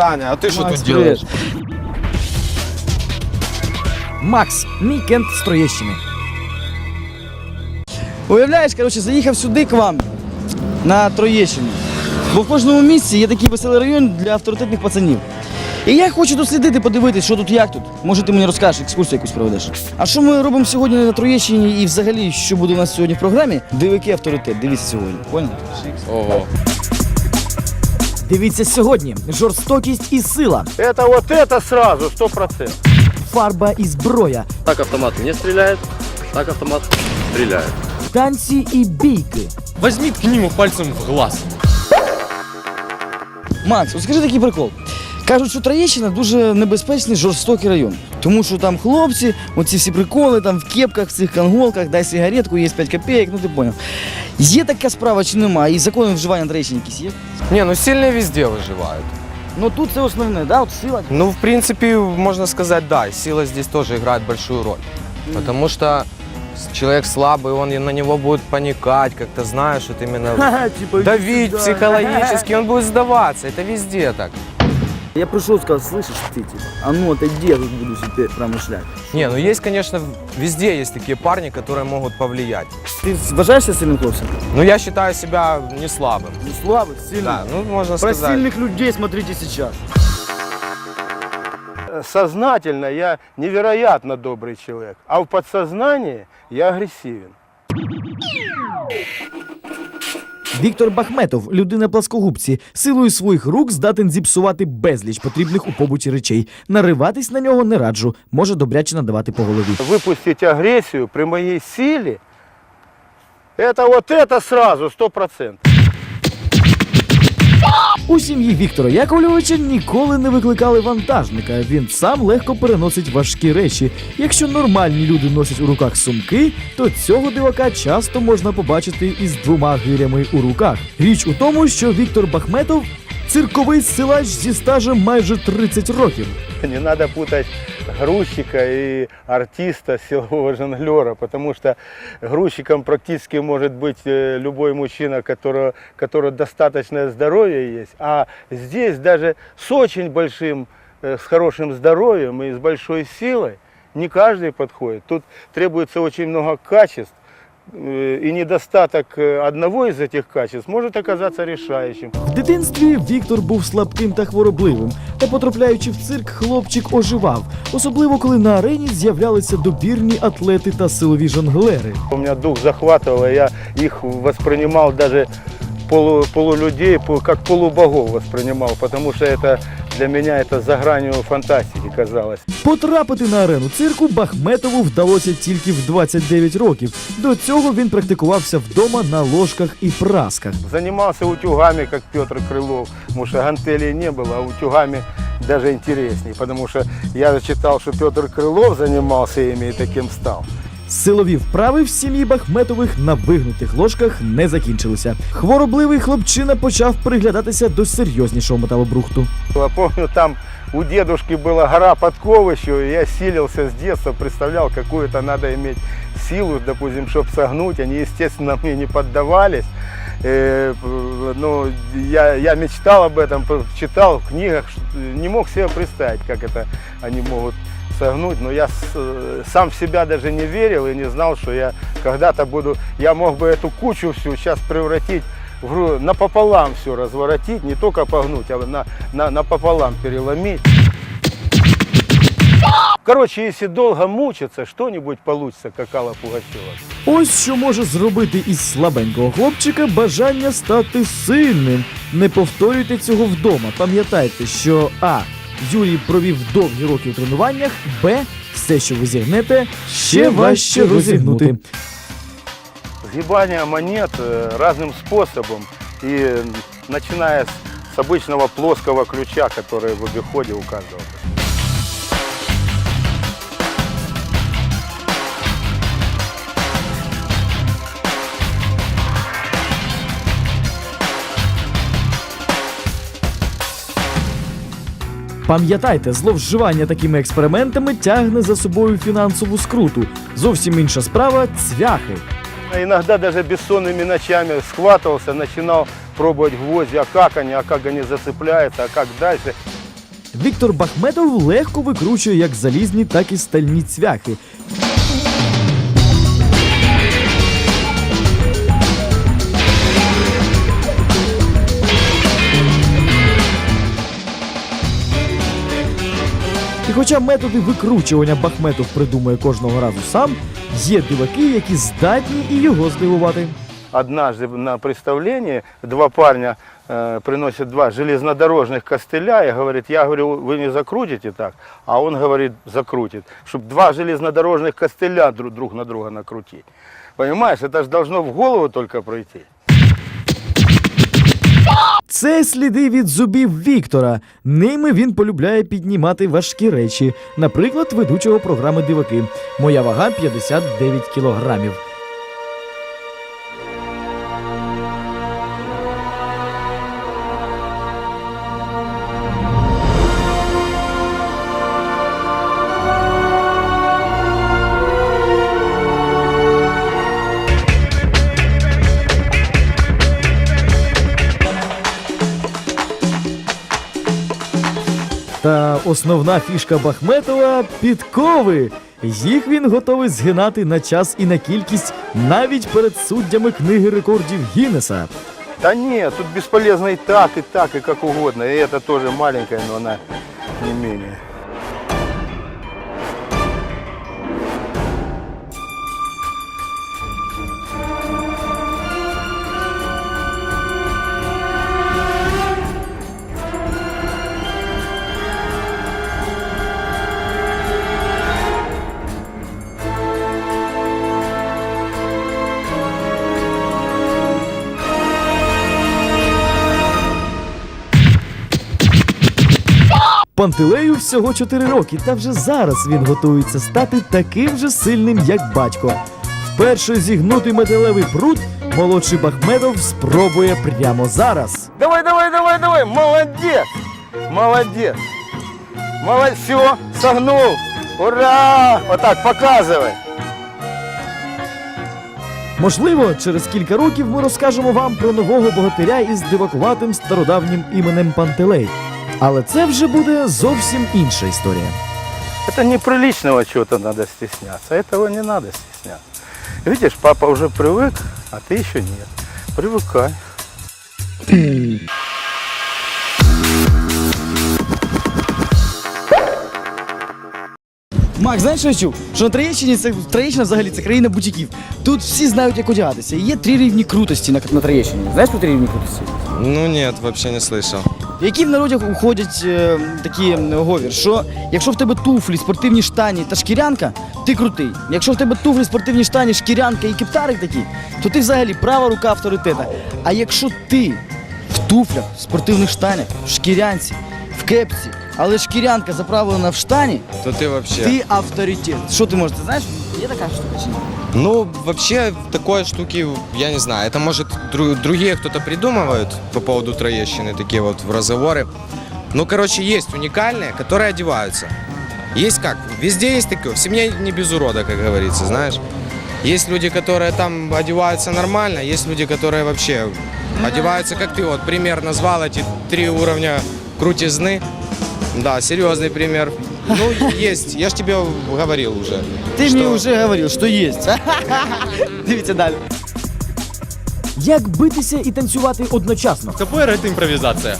Саня, а ты что тут делаешь? Макс, мій кент з Троєщини. Уявляєш, коротше, заїхав сюди к вам на Троєщину. Бо в кожному місці є такий веселий район для авторитетних пацанів. І я хочу дослідити, подивитись, що тут як тут. Може, ти мені розкажеш, екскурсію якусь проведеш. А що ми робимо сьогодні на Троєщині і взагалі, що буде у нас сьогодні в програмі? Дивики авторитет. Дивіться сьогодні. Понял? Ого. Дивіться сьогодні. Жорстокість і сила, Это вот это сразу, сто процентов. фарба і зброя, Так автомат не стреляет, так автомат стреляет. танці і бійки. Возьми ткни ему пальцем в глаз. Макс, от скажи такий прикол. Кажуть, що Троєщина дуже небезпечний жорстокий район. Тому що там хлопці, оці всі приколи, там в кепках, в цих конголках, дай сигаретку, є 5 копійок, ну ти поняв. Є така справа чи нема? І закони вживання на Троєщині якісь є? Не, ну сильные везде выживают. Ну тут це основне, да? От сила. Ну, в принципе, можно сказать, да, и сила здесь тоже играет большую роль. Потому что с- человек слабый, он и на него будет паникать, как-то знаешь, вот именно Типа, давить психологически, он будет сдаваться. Это везде так. Я прийшов, сказав, слышиш ти, типа, а ну отойди, я тут буду себе промишлять. Не, ну есть, конечно, везде есть такие парни, которые могут повлиять. Ти вважаєшся сильним хлопцем? Но я считаю себя не слабым. Ну слабий, сильний. Да, ну можно Про сказать. сильных людей смотрите сейчас. Сознательно я невероятно добрый человек, а в подсознании я агрессивен. Віктор Бахметов, людина пласкогубці, силою своїх рук здатен зіпсувати безліч потрібних у побуті речей. Нариватись на нього не раджу, може добряче надавати по голові. Выпустить агрессию при моей силе, это вот это сразу, сто процентов. У сім'ї Віктора Яковлевича ніколи не викликали вантажника. Він сам легко переносить важкі речі. Якщо нормальні люди носять у руках сумки, то цього дивака часто можна побачити із двома гирями у руках. Річ у тому, що Віктор Бахметов цирковий силач зі стажем майже 30 років. Не надо путать грузчика и артиста, силового жонглера, потому что грузчиком практически может быть э, любой мужчина, которого, которого достаточное здоровье есть. А здесь даже с очень большим, э, с хорошим здоровьем и с большой силой не каждый подходит. Тут требуется очень много качеств, э, и недостаток э, одного из этих качеств может оказаться решающим. В дитинстві Віктор був слабким та хворобливим, та потрапляючи в цирк, хлопчик оживав, особливо коли на арені з'являлися добірні атлети та силові жонглери. У меня дух захватывал, и я их воспринимал даже полу, полулюдей, по- как полубогов воспринимал, потому что это для меня это за гранью фантастики казалось. Потрапити на арену цирку Бахметову вдалося тільки в 29 років. До цього він практикувався вдома на ложках і прасках. Занимался утюгами, как Петр Крылов, потому что гантелей не было, а утюгами даже интереснее, потому что я читал, что Петр Крылов занимался ими и таким стал. Силові вправи в сім'ї Бахметових на вигнутих ложках не закінчилися. Хворобливий хлопчина почав приглядатися до серйознішого металобрухту. Я помню, там у дедушки была гора подков еще, и я силился с детства, представлял, какую это надо иметь силу, допустим, чтобы согнуть. Они, естественно, мне не поддавались. Э, п- ну, я, я мечтал об этом, п- читал в книгах, ш- не мог себе представить, как это они могут согнуть, но я с- э, сам в себя даже не верил и не знал, что я когда-то буду, я мог бы эту кучу всю сейчас превратить в гру- напополам все разворотить, не только погнуть, а на, на, напополам переломить. Короче, если долго мучиться, что-нибудь получится, как Алла Пугачева. Ось що може зробити із слабенького хлопчика бажання стати сильним. Не повторюйте цього вдома. Пам'ятайте, що А. Юрій провів довгі роки у тренуваннях, Б. Все, що ви зігнете, ще важче розігнути. Сгибание монет э, разным способом, и э, начиная с, с обычного плоского ключа, который в обиходе у каждого. Пам'ятайте, зловживання такими експериментами тягне за собою фінансову скруту. Зовсім інша справа цвяхи. Іноді Иногда даже бессонными ночами схватывался, начинал пробовать гвозди, а как они, а как они зацепляются, а как дальше. Віктор Бахметов легко викручує як залізні, так і стальні цвяхи. І хоча методи викручування Бахметов придумує кожного разу сам, є диваки, які здатні і його здивувати. Однажды на представлении два парня э, приносят два железнодорожных костыля и говорит, я говорю, вы не закрутите так, а он говорит, закрутит, чтобы два железнодорожных костыля друг, друг на друга накрутить. Понимаешь, это же должно в голову только пройти. Це сліди від зубів Віктора. Ними він полюбляє піднімати важкі речі, наприклад, ведучого програми Диваки. Моя вага 59 кілограмів. Основна фішка Бахметова підкови. Їх він готовий згинати на час і на кількість навіть перед суддями книги рекордів Гіннеса. Да нет, тут бесполезно и так, и так, и как угодно. И это тоже маленькая, но она не менее. Пантелею всього 4 роки, та вже зараз він готується стати таким же сильним, як батько. Вперше зігнутий металевий прут молодший Бахметов спробує прямо зараз. Давай, давай, давай, давай, молодец, молодец. Молодец, все, согнул. Ура! Вот так. Можливо, через кілька років ми розкажемо вам про нового богатиря із дивакуватим стародавнім іменем Пантелей. Але це вже буде зовсім інша історія. Это неприличного чего-то надо стесняться. Этого не надо стесняться. Видишь, папа уже привык, а ты еще нет. Привыкай. Макс, знаєш, що я чув? Що на Троєщині це Троєщина взагалі це країна бутіків. Тут всі знають, як одягатися. І є три рівні крутості на, на Троєщині. Знаєш про три рівні крутості? Ну нет, вообще не слышал. Які в народі уходять е, такі говір, що якщо в тебе туфлі, спортивні штані та шкірянка, ти крутий. Якщо в тебе туфлі, спортивні штані, шкірянка і кептарик такі, то ти взагалі права рука авторитета. А якщо ти в туфлях, спортивних штанях, в шкірянці, в кепці, але шкірянка заправлена в штані, То ты вообще... ти авторитет. Що ти можеш? Ти знаєш? Є така штука чи ні? Ну, вообще, такой штуки, я не знаю, это может дру- другие кто-то придумывают по поводу Троещины, такие вот в разговоры. Ну, короче, есть уникальные, которые одеваются. Есть как, везде есть такое, в семье не без урода, как говорится, знаешь. Есть люди, которые там одеваются нормально, есть люди, которые вообще одеваются, как ты вот пример назвал, эти три уровня крутизны. Да, серьезный пример. Ну, есть, я ж тебе говорил уже. Ти что- мені вже говорив, що є. Дивіться далі. Як битися і танцювати одночасно, Капоэра – это импровизация.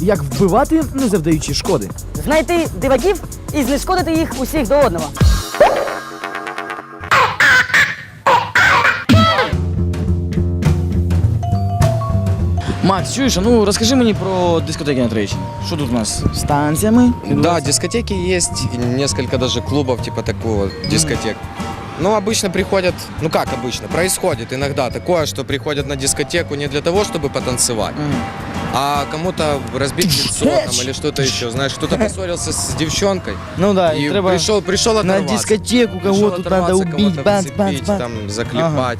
як вбивати, не завдаючи шкоди. знайти диваків і знешкодити їх усіх до одного. Макс, чуєш, а ну розкажи мені про дискотеки на Троєщині. Що тут у нас? З танцями? Да, дискотеки есть, и несколько даже клубов типа такого, дискотек. Ну, обычно приходят, ну как обычно, происходит иногда такое, что приходят на дискотеку не для того, чтобы потанцевать, Мгм. а кому-то разбить лицо там, или что-то еще. Знаешь, кто-то поссорился с девчонкой Ну да, і и треба пришел, пришел на оторваться. дискотеку Пришел кого тут надо оторваться, убить, кого-то банс, банс, зацепить, банс. там, заклепать.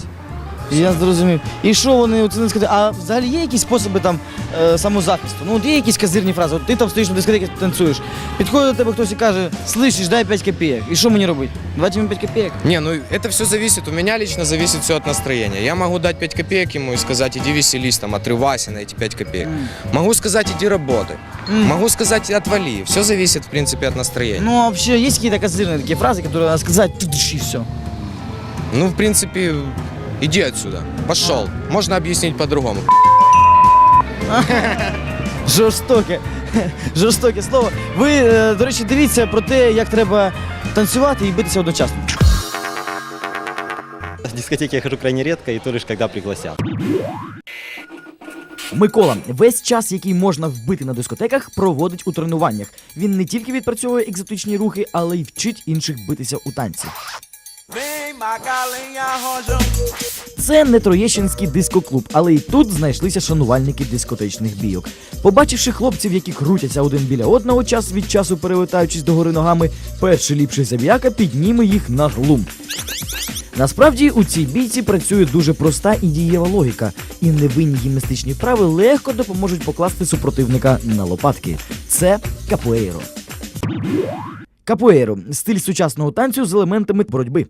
Я зрозумів. І що вони оце не сказати? А взагалі є якісь способи там е, самозахисту? Ну от є якісь казирні фрази. От ти там стоїш на дискотеці, танцюєш. Підходить до тебе хтось і каже, слышиш, дай 5 копійок. І що мені робити? Давайте мені 5 копійок. Не, ну это все зависит, у меня лично зависит все от настроения. Я могу дать 5 копеек ему и сказать, иди веселись, там, отрывайся на эти 5 копеек. Могу сказать, иди работай. М. Могу сказать, отвали. Все зависит, в принципе, от настроения. Ну, а вообще, есть какие-то козырные такие фразы, которые надо сказать, тыдыш, и все. Ну, в принципе, иди отсюда. Пошел. Можно объяснить по-другому. Жорстоке. Жорстоке слово. Ви, е, до речі, дивіться про те, як треба танцювати і битися одночасно. В дискотеке я хожу крайне редко и то лишь когда пригласят. Микола весь час, який можна вбити на дискотеках, проводить у тренуваннях. Він не тільки відпрацьовує екзотичні рухи, але й вчить інших битися у танці. Це не Троєщинський дискоклуб, але і тут знайшлися шанувальники дискотечних бійок. Побачивши хлопців, які крутяться один біля одного час від часу перевертаючись догори ногами, перший ліпший забіяка підніме їх на глум. Насправді у цій бійці працює дуже проста і дієва логіка, і невинні гімнастичні вправи легко допоможуть покласти супротивника на лопатки. Це капуейро. Капуейро стиль сучасного танцю з елементами боротьби.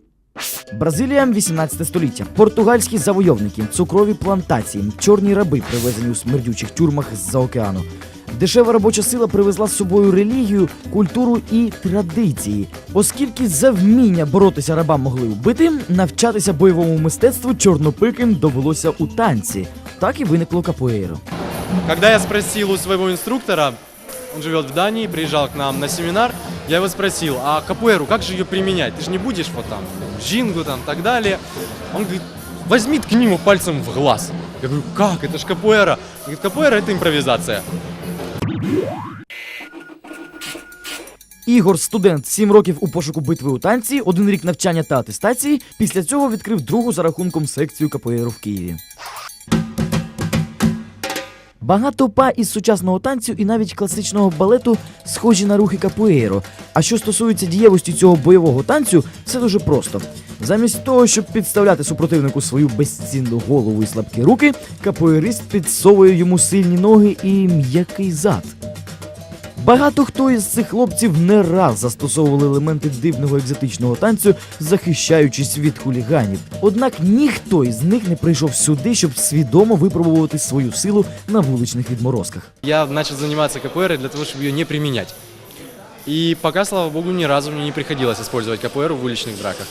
Бразилія 18 століття. Португальські завойовники, цукрові плантації, чорні раби, привезені у смердючих тюрмах з-за океану. Дешева робоча сила привезла з собою релігію, культуру і традиції. Оскільки за вміння боротися рабам могли вбити, навчатися бойовому мистецтву чорнопиким довелося у танці. Так і виникло капуейро. Когда я спросил у своего инструктора, он живет в Дании, приезжал к нам на семинар, я его спросил, а капуэру, как же ее применять? Ты же не будешь вот там, джингу там, так далее. Он говорит, возьми ткни ему пальцем в глаз. Я говорю, как, это ж капуэра. Он говорит, капуэра это импровизация. Ігор, студент, 7 років у пошуку битви у танці, один рік навчання та атестації. Після цього відкрив другу за рахунком секцію КПР в Києві. Багато па із сучасного танцю і навіть класичного балету схожі на рухи капуейро. А що стосується дієвості цього бойового танцю, це дуже просто. Замість того, щоб підставляти супротивнику свою безцінну голову і слабкі руки, капуерист підсовує йому сильні ноги і м'який зад. Багато хто із цих хлопців не раз застосовували елементи дивного екзотичного танцю, захищаючись від хуліганів. Однак ніхто із них не прийшов сюди, щоб свідомо випробувати свою силу на вуличних відморозках. Я начал заниматься капуэрой для того, чтобы ее не применять. И пока, слава богу, ни разу мне не приходилось использовать капуэру в уличных драках.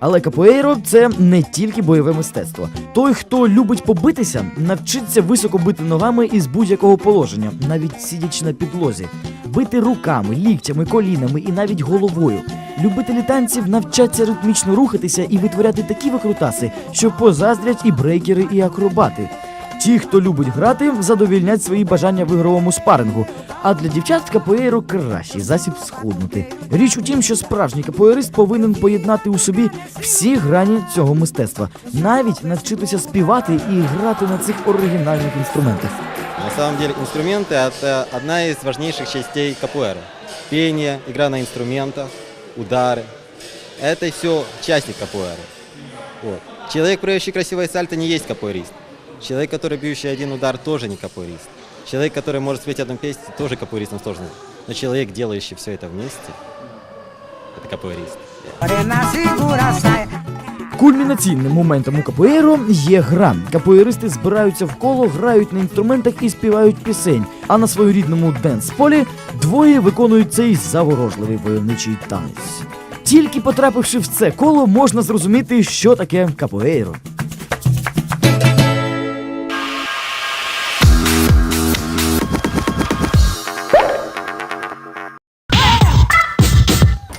Але капуейро це не тільки бойове мистецтво. Той, хто любить побитися, навчиться високо бити ногами із будь-якого положення, навіть сидячи на підлозі, бити руками, ліктями, колінами і навіть головою. Любителі танців навчаться ритмічно рухатися і витворяти такі викрутаси, що позаздрять і брейкери, і акробати. Ті, хто любить грати, задовільнять свої бажання в ігровому спарингу. А для дівчат капоейро кращий засіб схуднути. Річ у тім, що справжній капоерист повинен поєднати у собі всі грані цього мистецтва, навіть навчитися співати і грати на цих оригінальних інструментах. На самом деле инструменты это одна из важнейших частей капуэра. Пение, игра на инструментах, удары. Это все частник капуэра. Вот. Человек, проявляющий красивое сальто, не есть капуэрист. Человек, который бьющий один удар, тоже не капуэрист. Человек, который может спеть одну песню, тоже капуэристом сложно. Но человек, делающий все это вместе, это капуэрист. Кульмінаційним моментом у капоейро є гра. Капоеристи збираються в коло, грають на інструментах і співають пісень. А на своєрідному денс-полі двоє виконують цей заворожливий войовничий танець. Тільки потрапивши в це коло, можна зрозуміти, що таке капоейро.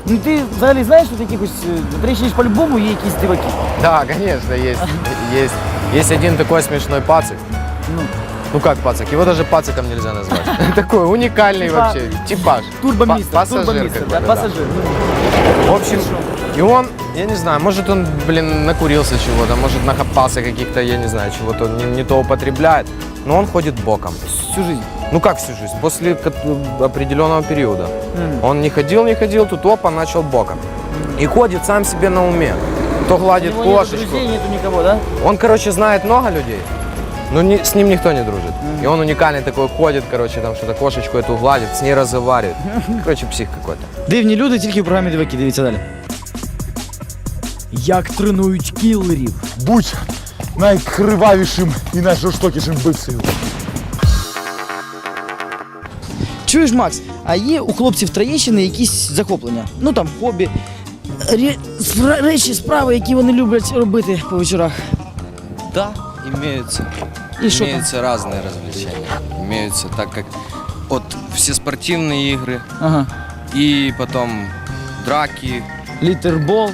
Ну ти взагалі знаєш тут якихось, е, до речі, ж по-любому є якісь диваки. Да, конечно, есть. Есть, есть один такой смешной пацик. Ну. Ну как пацик? Его даже пациком нельзя назвать. Такой уникальный Типа вообще типаж. Турбомістер, Па- пассажир турбомістер, да, какой-то, да. пасажир. В общем, и он, я не знаю, может он, блин, накурился чего-то, может нахапался каких-то, я не знаю, чего-то не, не то употребляет. но он ходит боком. Всю жизнь. Ну как всю жизнь? После кот- определенного периода. Мгм. Он не ходил, не ходил, тут опа, начал боком. И ходит сам себе на уме. То гладит У него нету кошечку. друзей, нету никого, да? Он, короче, знает много людей, но не- с ним никто не дружит. И он уникальный такой, ходит, короче, там что-то кошечку эту гладит, с ней разговаривает. Короче, псих какой-то. Дивні люди тільки в програмі диваки. Дивіться далі. Як тренують кілерів. Будь найкривавішим і найжорстокішим вбивцею. Чуєш, Макс, а є у хлопців Троєщини якісь захоплення? Ну там хобі, ре- спра- речі, справи, які вони люблять робити по вечорах. Да, имеются. И что там? имеются разные развлечения. Имеются так как от все спортивные игры Ага. и потом драки. Літербол.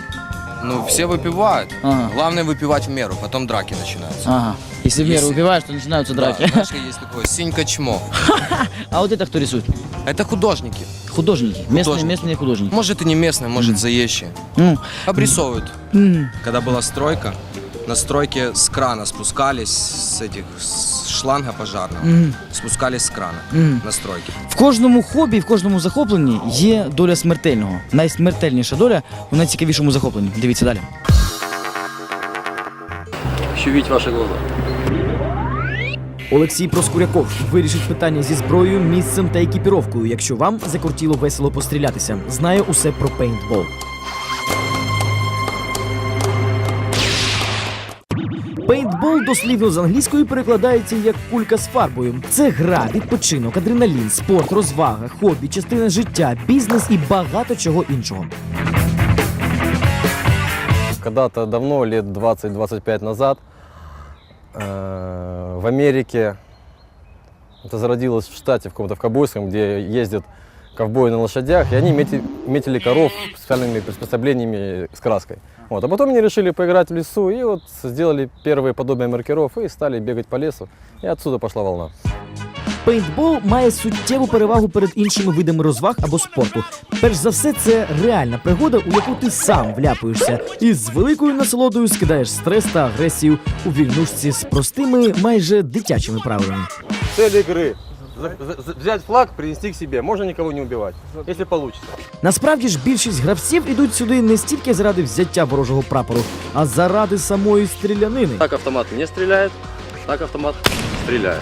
Ну, все выпивают. Ага. Главное выпивать в меру, потом драки начинаются. Ага. Якщо в меру Если- вибиваєш, то починаються Да, драки. знаешь, есть такое синька чмо. А от це хто рисує? Это художники. Художники. Местные, Художники. местные художники. Может и не местные, может заезжие. Ну, Обрисовывают. Когда была стройка, на стройке с крана спускались с этих с шланга пожарного. Мгм. Спускались с крана Мгм. на стройке. в кожному хобі, в кожному захопленні є доля смертельного. Найсмертельніша доля у найцікавішому захопленні. Дивіться далі. Хочу видеть ваши глаза. Олексій Проскуряков вирішить питання зі зброєю, місцем та екіпіровкою, якщо вам закортіло весело пострілятися. Знає усе про пейнтбол. дослівно з англійської перекладається як кулька з фарбою. Це гра, відпочинок, адреналін, спорт, розвага, хобі, частина життя, бізнес і багато чого іншого. Когда-то давно, лет 20-25 назад, э, в Америке, это зародилось в штате, в каком-то в Ковбойском, где ездят ковбои на лошадях, и они мети- метили коров специальными приспособлениями с краской. Вот. А потом они решили поиграть в лесу и вот сделали первые подобия маркеров и стали бегать по лесу, и отсюда пошла волна. Пейнтбол має суттєву перевагу перед іншими видами розваг або спорту. Перш за все, це реальна пригода, у яку ти сам вляпуєшся, і з великою насолодою скидаєш стрес та агресію у вільнушці з простими, майже дитячими правилами. Цель игры – взять флаг, принести к себе, можно никого не убивать, если получится. Насправді ж більшість гравців ідуть сюди не стільки заради взяття ворожого прапору, а заради самої стрілянини. Так автомат не стреляет, так автомат стреляет.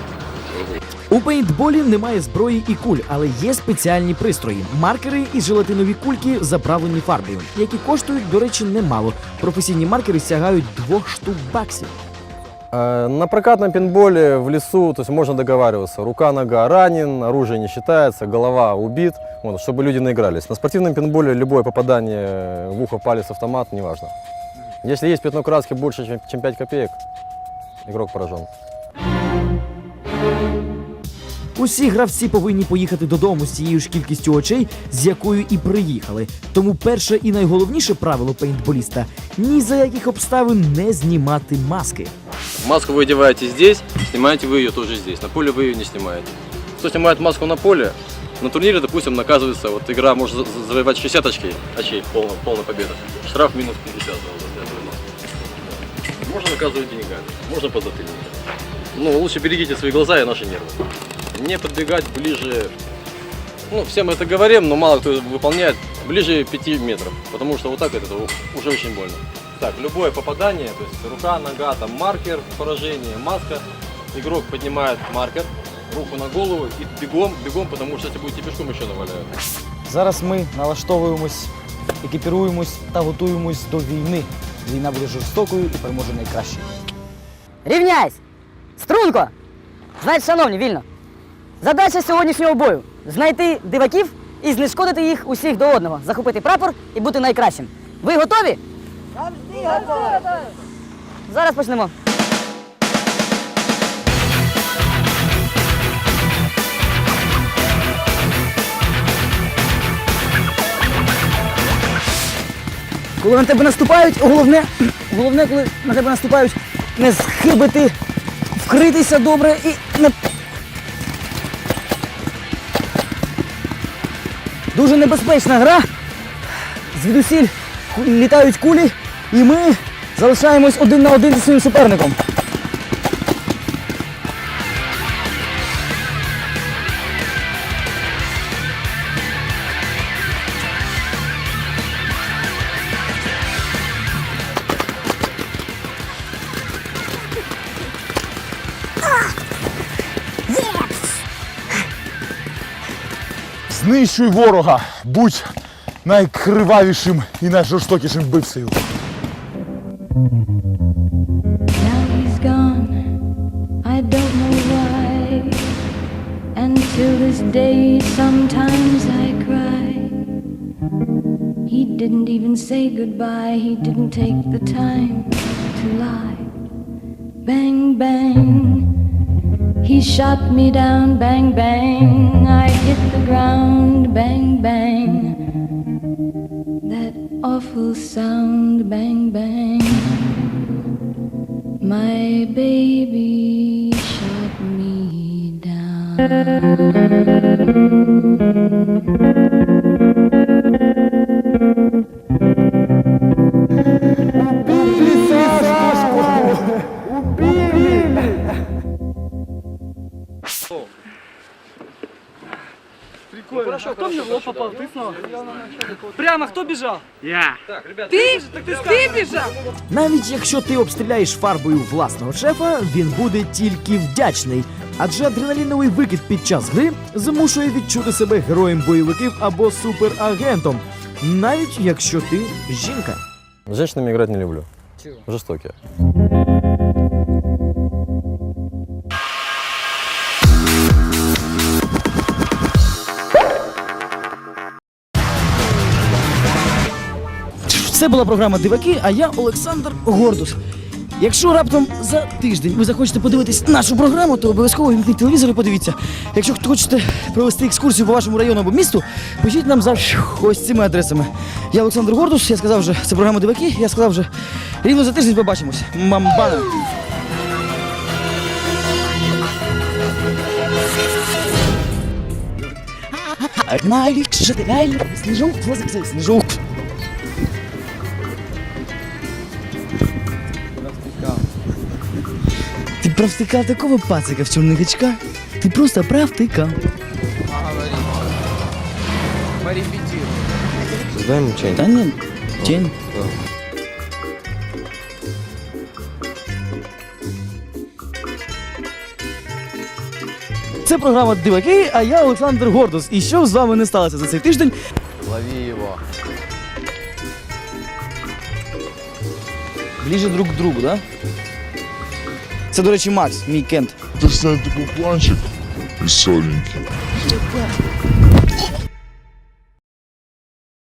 У пейнтболі немає зброї і куль, але є спеціальні пристрої маркери і желатинові кульки, заправлені фарбою, які коштують, до речі, немало. Професійні маркери сягають двох штук баксів. Э, На прокатном пинболе в лесу, то есть можно договариваться. Рука, нога ранен, оружие не считается, голова убит, вот, чтобы люди наигрались. На спортивном пинболе любое попадание в ухо, палец, автомат, неважно. Если есть пятно краски больше, чем- чем 5 копеек, игрок поражен. Усі гравці повинні поїхати додому з цією ж кількістю очей, з якою і приїхали. Тому перше і найголовніше правило пейнтболіста ні за яких обставин не знімати маски. Маску вы одеваете здесь, снимаете вы ее тоже здесь. На поле вы ее не снимаете. Кто снимает маску на поле, на турнире, допустим, наказывается, вот игра может за- за- завоевать 60 очей, очей полная, полная победа. Штраф минус 50 за за эту маску. Можно наказывать деньгами, можно подзатыльником. Ну, лучше берегите свои глаза и наши нервы. Не подбегать ближе, ну, всем это говорим, но мало кто выполняет, ближе 5 метров, потому что вот так это уже очень больно. Так, любое попадание, то есть рука, нога, там маркер, поражение, маска, игрок поднимает маркер, руку на голову и бегом, бегом, потому что если будете пешком еще наваляют. Зараз ми налаштовуємось, екіпіруємось та готуємось до війни. Війна буде жорстокою і переможе найкраще. Рівняйсь! Струнко! Знаєте, шановні, вільно. Задача сьогоднішнього бою знайти диваків і знешкодити їх усіх до одного, захопити прапор і бути найкращим. Ви готові? Завжди готові! Зараз почнемо. Коли на тебе наступають, головне, головне, коли на тебе наступають, не схибити, вкритися добре і не. Дуже небезпечна гра. Звідусіль літають кулі, і ми залишаємось один на один зі своїм суперником. Знищуй ворога, будь найкривавішим і найжорстокішим вбивцею. Now he's gone, I don't know why. Until this day, sometimes I cry. He didn't even say goodbye, he didn't take the time to lie. Bang, bang, he shot me down, bang, bang. I hit the ground, bang, bang. That awful sound, bang, bang. My baby shot me down. Прямо Я біжав. Навіть якщо ти обстріляєш фарбою власного шефа, він буде тільки вдячний. Адже адреналіновий викид під час гри змушує відчути себе героєм бойовиків або суперагентом, навіть якщо ти жінка. С женщинами грати не люблю. Жестокие. Це була програма Диваки, а я Олександр Гордус. Якщо раптом за тиждень ви захочете подивитись нашу програму, то обов'язково вімкніть телевізор і подивіться. Якщо хочете провести екскурсію по вашому району або місту, пишіть нам за ось цими адресами. Я Олександр Гордус, я сказав вже, це програма Диваки, я сказав вже рівно за тиждень побачимось. Мамбана! Найліпше ти сніжок, возик, сніжок. провтыкал такого пацика в черных очках? Ты просто провтыкал. Создаем тень. Да нет, тень. Це програма Диваки, а я Олександр Гордус. І що з вами не сталося за цей тиждень? Лови его. Ближе друг к другу, да? Це, до речі, Макс, мій кент. Це все такий планчик веселенький.